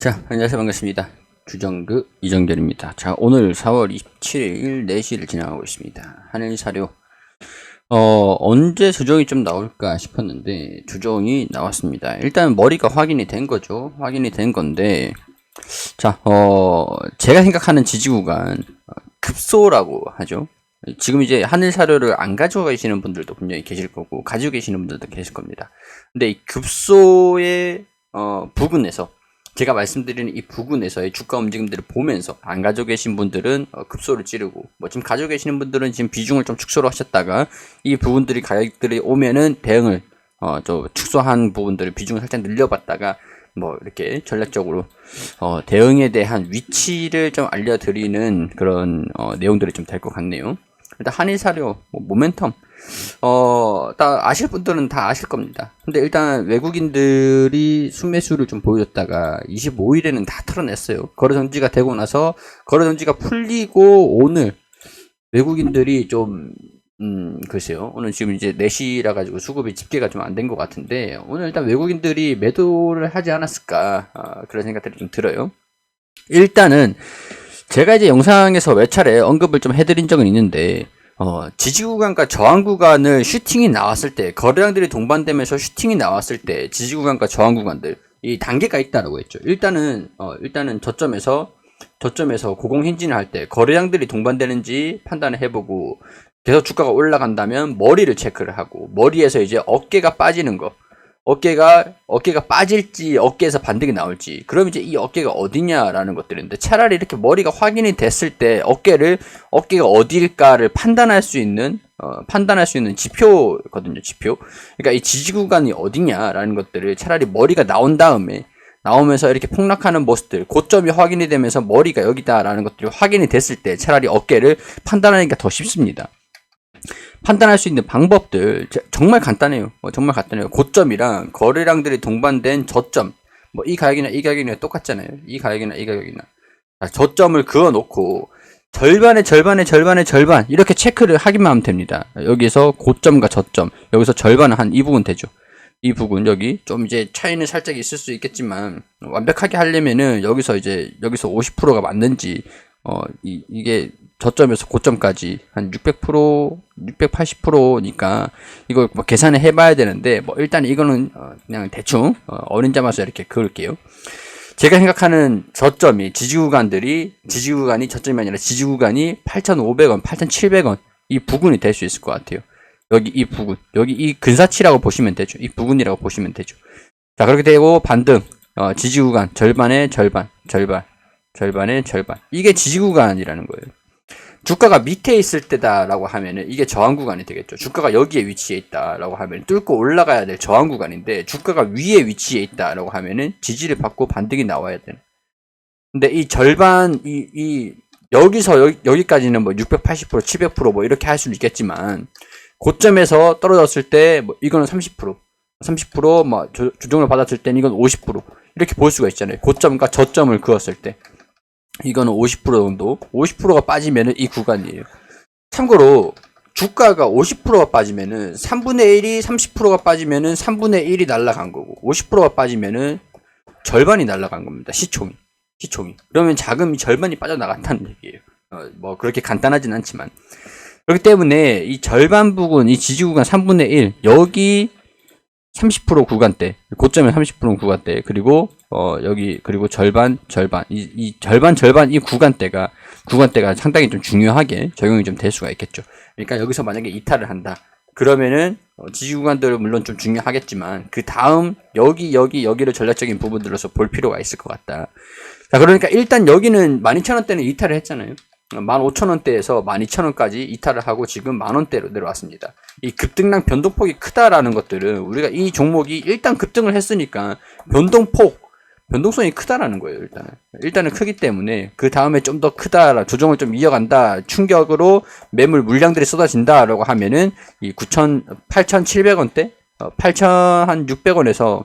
자, 안녕하세요. 반갑습니다. 주정그 이정렬입니다. 자, 오늘 4월 27일 4시를 지나가고 있습니다. 하늘 사료. 어, 언제 조정이 좀 나올까 싶었는데, 조정이 나왔습니다. 일단 머리가 확인이 된 거죠. 확인이 된 건데, 자, 어, 제가 생각하는 지지구간, 어, 급소라고 하죠. 지금 이제 하늘 사료를 안 가지고 계시는 분들도 분명히 계실 거고, 가지고 계시는 분들도 계실 겁니다. 근데 이 급소의, 어, 부근에서, 제가 말씀드리는 이 부근에서의 주가 움직임들을 보면서 안 가지고 계신 분들은 어, 급소를 찌르고 뭐 지금 가지고 계시는 분들은 지금 비중을 좀 축소를 하셨다가 이 부분들이 가격들이 오면은 대응을 어, 저 축소한 부분들을 비중을 살짝 늘려봤다가 뭐 이렇게 전략적으로 어, 대응에 대한 위치를 좀 알려드리는 그런 어, 내용들이 좀 될 것 같네요. 일단 한일 사료, 뭐 모멘텀, 어, 다 아실 분들은 다 아실 겁니다. 근데 일단 외국인들이 순매수를 좀 보여줬다가 25일에는 다 털어냈어요. 거래 정지가 되고 나서 거래 정지가 풀리고 오늘 외국인들이 좀 음, 글쎄요. 오늘 지금 이제 4시라 가지고 수급이 집계가 좀 안 된 것 같은데, 오늘 일단 외국인들이 매도를 하지 않았을까, 아, 그런 생각들이 좀 들어요. 일단은, 제가 이제 영상에서 몇 차례 언급을 좀 해드린 적은 있는데, 어, 지지 구간과 저항 구간을 슈팅이 나왔을 때, 거래량들이 동반되면서 슈팅이 나왔을 때, 지지 구간과 저항 구간들, 이 단계가 있다라고 했죠. 일단은, 어, 일단은 저점에서, 저점에서 고공 행진을 할 때, 거래량들이 동반되는지 판단을 해보고, 계속 주가가 올라간다면 머리를 체크를 하고, 머리에서 이제 어깨가 빠지는 거, 어깨가 어깨가 빠질지 어깨에서 반등이 나올지 그럼 이제 이 어깨가 어디냐라는 것들인데 차라리 이렇게 머리가 확인이 됐을 때 어깨를 어깨가 어디일까를 판단할 수 있는 어, 판단할 수 있는 지표거든요 지표 그러니까 이 지지 구간이 어디냐라는 것들을 차라리 머리가 나온 다음에 나오면서 이렇게 폭락하는 모습들 고점이 확인이 되면서 머리가 여기다라는 것들이 확인이 됐을 때 차라리 어깨를 판단하니까 더 쉽습니다. 판단할 수 있는 방법들 정말 간단해요. 어, 정말 간단해요. 고점이랑 거래량들이 동반된 저점 뭐 이 가격이나 이 가격이나 똑같잖아요. 이 가격이나 이 가격이나 자, 저점을 그어 놓고 절반의 절반의 절반의 절반 이렇게 체크를 하기만 하면 됩니다. 여기서 고점과 저점 여기서 절반은 한 이 부분 되죠. 이 부분 여기 좀 이제 차이는 살짝 있을 수 있겠지만 완벽하게 하려면은 여기서 이제 여기서 50%가 맞는지 어 이, 이게 저점에서 고점까지 한 600%, 680%니까 이거 뭐 계산을 해봐야 되는데 뭐 일단 이거는 어 그냥 대충 어린 잡아서 이렇게 그을게요. 제가 생각하는 저점이 지지구간들이 지지구간이 저점이 아니라 지지구간이 8,500원, 8,700원 이 부근이 될 수 있을 것 같아요. 여기 이 부근, 여기 이 근사치라고 보시면 되죠. 이 부근이라고 보시면 되죠. 자 그렇게 되고 반등, 어, 지지구간 절반의 절반, 절반, 절반의 절반 이게 지지구간이라는 거예요. 주가가 밑에 있을 때다라고 하면은 이게 저항 구간이 되겠죠. 주가가 여기에 위치해 있다라고 하면 뚫고 올라가야 될 저항 구간인데 주가가 위에 위치해 있다라고 하면은 지지를 받고 반등이 나와야 되는. 근데 이 절반 이, 이 여기서 여기, 여기까지는 뭐 680%, 700%뭐 이렇게 할 수는 있겠지만 고점에서 떨어졌을 때 뭐 이거는 30%, 30%뭐 조정을 받았을 때는 이건 50% 이렇게 볼 수가 있잖아요. 고점과 저점을 그었을 때. 이거는 50% 정도. 50%가 빠지면은 이 구간이에요. 참고로 주가가 50%가 빠지면은 3분의 1이 30%가 빠지면은 3분의 1이 날라간 거고 50%가 빠지면은 절반이 날라간 겁니다. 시총이. 시총이. 그러면 자금이 절반이 빠져나갔다는 얘기예요. 어, 뭐 그렇게 간단하진 않지만. 그렇기 때문에 이 절반 부분, 이 지지 구간 3분의 1, 여기 30% 구간대, 고점에 30% 구간대, 그리고 어 여기 그리고 절반 절반 이, 이 절반 절반 이 구간대가 구간대가 상당히 좀 중요하게 적용이 좀 될 수가 있겠죠. 그러니까 여기서 만약에 이탈을 한다. 그러면은 어, 지지 구간들은 물론 좀 중요하겠지만 그 다음 여기 여기 여기를 전략적인 부분들로서 볼 필요가 있을 것 같다. 자 그러니까 일단 여기는 12,000원대는 이탈을 했잖아요. 15,000원대에서 12,000원까지 이탈을 하고 지금 만원대로 내려왔습니다. 이 급등량 변동폭이 크다라는 것들은 우리가 이 종목이 일단 급등을 했으니까 변동폭 변동성이 크다라는 거예요, 일단은. 일단은 크기 때문에 그 다음에 좀 더 크다, 조정을 좀 이어간다, 충격으로 매물 물량들이 쏟아진다라고 하면은 이 9천, 8,700원대, 어, 8,600원에서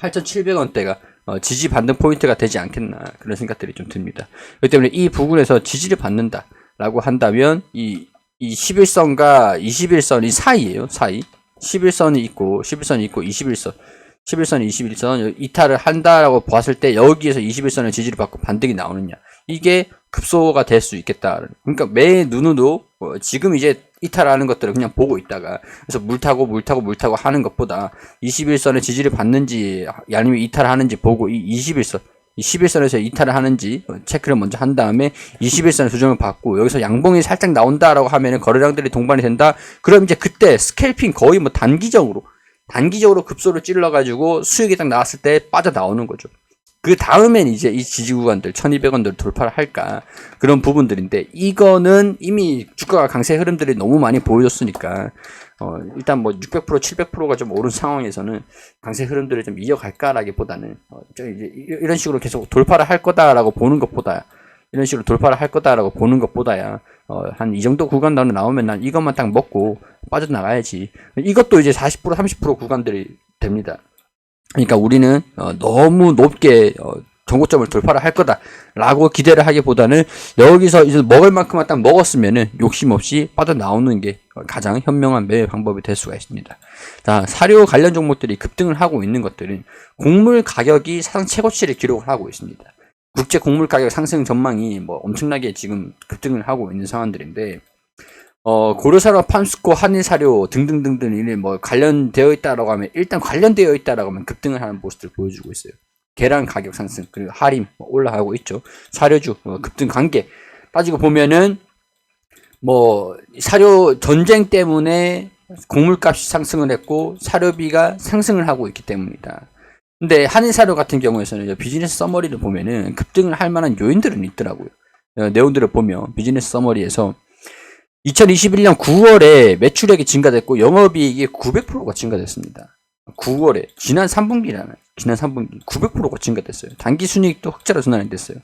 8,700원대가 어, 지지 받는 포인트가 되지 않겠나 그런 생각들이 좀 듭니다. 그렇기 때문에 이 부분에서 지지를 받는다라고 한다면 이, 이 11선과 21선 이 사이에요, 사이. 11선이 있고 11선이 있고 21선. 11선, 21선 이탈을 한다라고 봤을 때 여기에서 21선의 지지를 받고 반등이 나오느냐 이게 급소가 될 수 있겠다. 그러니까 매 눈으로 어, 지금 이제 이탈하는 것들을 그냥 보고 있다가 그래서 물 타고 물 타고 물 타고 하는 것보다 21선의 지지를 받는지 아니면 이탈하는지 보고 이 21선 이 11선에서 이탈을 하는지 어, 체크를 먼저 한 다음에 21선의 조정을 받고 여기서 양봉이 살짝 나온다라고 하면은 거래량들이 동반이 된다. 그럼 이제 그때 스캘핑 거의 뭐 단기적으로 단기적으로 급소를 찔러가지고 수익이 딱 나왔을 때 빠져 나오는 거죠. 그 다음엔 이제 이 지지 구간들 1200원들 돌파를 할까 그런 부분들인데 이거는 이미 주가가 강세 흐름들이 너무 많이 보여줬으니까 어 일단 뭐 600% 700%가 좀 오른 상황에서는 강세 흐름들을 좀 이어갈까라기보다는 어좀 이제 이- 이런 식으로 계속 돌파를 할 거다라고 보는 것보다 이런 식으로 돌파를 할 거다라고 보는 것보다야 어, 한 이 정도 구간 나오면 나오면 난 이것만 딱 먹고 빠져나가야지. 이것도 이제 40% 30% 구간들이 됩니다. 그러니까 우리는 어, 너무 높게 어, 정고점을 돌파를 할 거다라고 기대를 하기보다는 여기서 이제 먹을 만큼만 딱 먹었으면은 욕심 없이 빠져나오는 게 가장 현명한 매매 방법이 될 수가 있습니다. 자, 사료 관련 종목들이 급등을 하고 있는 것들은 곡물 가격이 사상 최고치를 기록을 하고 있습니다. 국제 곡물 가격 상승 전망이 뭐 엄청나게 지금 급등을 하고 있는 상황들인데 어, 고려사료, 팜스코, 한일사료 등등등등 이 뭐 관련되어 있다라고 하면 일단 관련되어 있다라고 하면 급등을 하는 모습을 보여주고 있어요. 계란 가격 상승 그리고 할인 뭐 올라가고 있죠. 사료주 어, 급등 관계 따지고 보면은 뭐 사료 전쟁 때문에 곡물값이 상승을 했고 사료비가 상승을 하고 있기 때문이다. 근데 한일사료 같은 경우에서는 비즈니스 서머리를 보면은 급등을 할 만한 요인들은 있더라고요. 어, 내용들을 보면 비즈니스 서머리에서 2021년 9월에 매출액이 증가됐고 영업이익이 900%가 증가됐습니다. 9월에 지난 3분기라는 지난 3분기 900%가 증가됐어요. 단기 순이익도 흑자로 전환이 됐어요.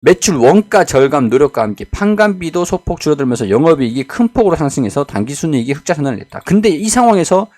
매출 원가 절감 노력과 함께 판관비도 소폭 줄어들면서 영업이익이 큰 폭으로 상승해서 단기 순이익이 흑자 전환이 됐다. 근데 이 상황에서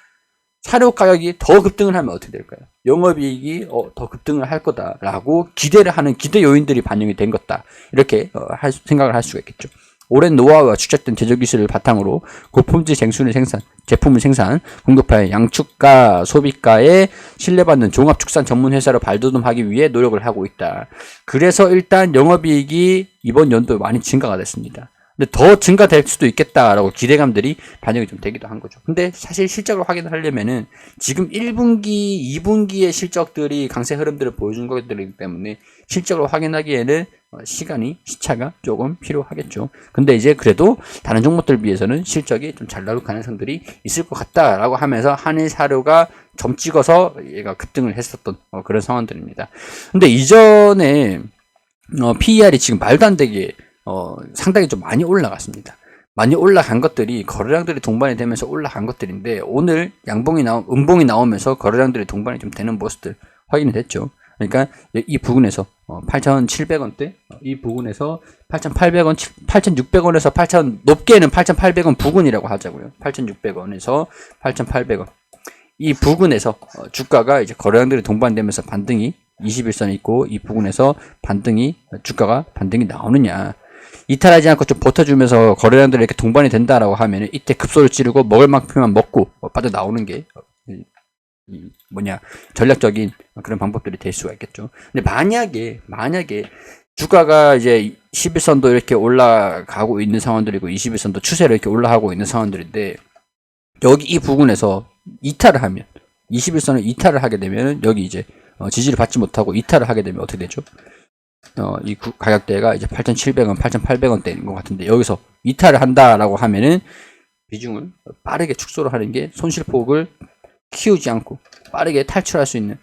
사료 가격이 더 급등을 하면 어떻게 될까요? 영업이익이 어, 더 급등을 할 거다라고 기대를 하는 기대 요인들이 반영이 된 것다. 이렇게 어, 할 수- 생각을 할 수가 있겠죠. 오랜 노하우와 축적된 제조 기술을 바탕으로 고품질 생수를 생산, 제품을 생산, 공급하여 양축가, 소비가에 신뢰받는 종합축산 전문 회사로 발돋움하기 위해 노력을 하고 있다. 그래서 일단 영업이익이 이번 연도에 많이 증가가 됐습니다. 근데 더 증가될 수도 있겠다라고 기대감들이 반영이 좀 되기도 한 거죠. 근데 사실 실적을 확인을 하려면은 지금 1분기, 2분기의 실적들이 강세 흐름들을 보여준 것들이기 때문에 실적을 확인하기에는 어, 시간이 시차가 조금 필요하겠죠. 근데 이제 그래도 다른 종목들 비해서는 실적이 좀 잘 나올 가능성들이 있을 것 같다라고 하면서 한일 사료가 점 찍어서 얘가 급등을 했었던 어, 그런 상황들입니다. 근데 이전에 어, PER이 지금 말도 안 되게 어, 상당히 좀 많이 올라갔습니다. 많이 올라간 것들이 거래량들이 동반이 되면서 올라간 것들인데 오늘 양봉이 나오 음봉이 나오면서 거래량들이 동반이 좀 되는 모습들 확인이 됐죠. 그러니까 이 부분에서 어, 8,700원대 이 부분에서 8,800원 8,600원에서 8,000 높게는 8,800원 부근이라고 하자고요. 8,600원에서 8,800원 이 부근에서 어, 주가가 이제 거래량들이 동반되면서 반등이 21선이 있고 이 부분에서 반등이 주가가 반등이 나오느냐 이탈하지 않고 좀 버텨주면서 거래량들이 이렇게 동반이 된다라고 하면 이때 급소를 찌르고 먹을 만큼만 먹고 어, 빠져 나오는 게 뭐냐 전략적인 그런 방법들이 될 수가 있겠죠. 근데 만약에 만약에 주가가 이제 11선도 이렇게 올라가고 있는 상황들이고 21선도 추세로 이렇게 올라가고 있는 상황들인데 여기 이 부분에서 이탈을 하면 21선을 이탈을 하게 되면 여기 이제 어, 지지를 받지 못하고 이탈을 하게 되면 어떻게 되죠? 어, 이 구- 가격대가 이제 8,700원, 8,800원대인 것 같은데 여기서 이탈을 한다라고 하면은 비중을 빠르게 축소를 하는 게 손실폭을 키우지 않고 빠르게 탈출할 수 있는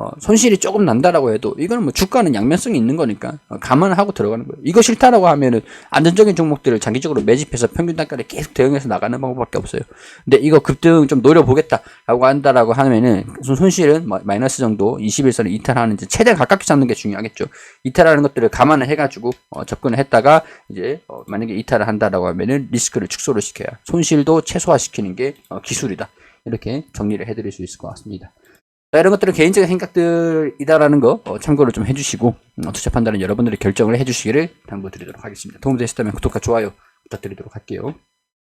어, 손실이 조금 난다라고 해도 이거는 뭐 주가는 양면성이 있는 거니까 어, 감안을 하고 들어가는 거예요. 이거 싫다라고 하면은 안전적인 종목들을 장기적으로 매집해서 평균 단가를 계속 대응해서 나가는 방법밖에 없어요. 근데 이거 급등 좀 노려보겠다라고 한다라고 하면은 손- 손실은 마- 마이너스 정도 21선을 이탈하는지 최대한 가깝게 잡는 게 중요하겠죠. 이탈하는 것들을 감안을 해가지고 어, 접근을 했다가 이제 어, 만약에 이탈을 한다라고 하면은 리스크를 축소를 시켜야 손실도 최소화시키는 게 어, 기술이다. 이렇게 정리를 해드릴 수 있을 것 같습니다. 자, 이런 것들은 개인적인 생각들이다라는 거 어, 참고를 좀 해주시고 음, 투자 판단은 여러분들이 결정을 해주시기를 당부드리도록 하겠습니다. 도움되셨다면 구독과 좋아요 부탁드리도록 할게요.